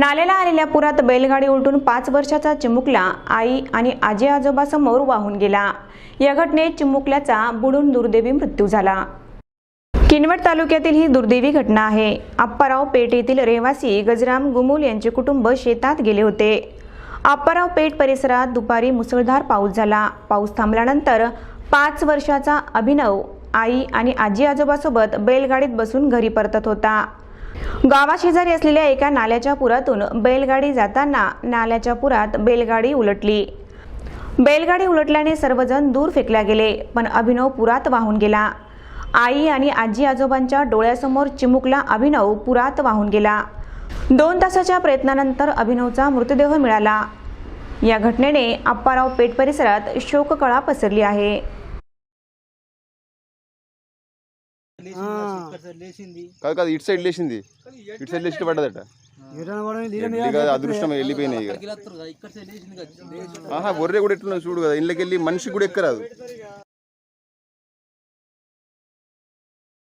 नालेला आलेल्या पुरात बैलगाडी उलटून पाच वर्षाचा चिमुकला आई आणि आजी आजोबासमोर वाहून गेला. या घटनेत चिमुकल्याचा बुडून दुर्दैवी मृत्यू झाला. किनवट तालुक्यातील ही दुर्दैवी घटना आहे. आप्पाराव पेठ येथील रहिवासी गजराम गुमुल यांचे कुटुंब शेतात गेले होते. आप्पाराव पेठ परिसरात दुपारी मुसळधार पाऊस झाला. पाऊस थांबल्यानंतर पाच वर्षाचा अभिनव आई आणि आजी आजोबासोबत बैलगाडीत बसून घरी परतत होता. गावाशेजारी असलेल्या एका नाल्याच्या पुरातून बैलगाडी जाताना नाल्याच्या पुरात बैलगाडी उलटली. बैलगाडी उलटल्याने सर्वजण दूर फेकल्या गेले पण अभिनव पुरात वाहून गेला. आई आणि आजी आजोबांच्या डोळ्यासमोर चिमुकला अभिनव पुरात वाहून गेला. दोन तासाच्या प्रयत्नानंतर अभिनवचा मृतदेह मिळाला. या घटनेने आप्पाराव पेठ परिसरात शोककळा पसरली आहे. కాదు కాదు ఇటు సైడ్ లేచింది. ఇటు సైడ్ లేచి పడ్డదట. అదృష్టం వెళ్ళిపోయినాయి ఇక. ఆహా బొర్రె కూడా ఎట్లున్నది చూడు కదా ఇళ్ళకి వెళ్ళి మనిషి కూడా ఎక్కరాదు.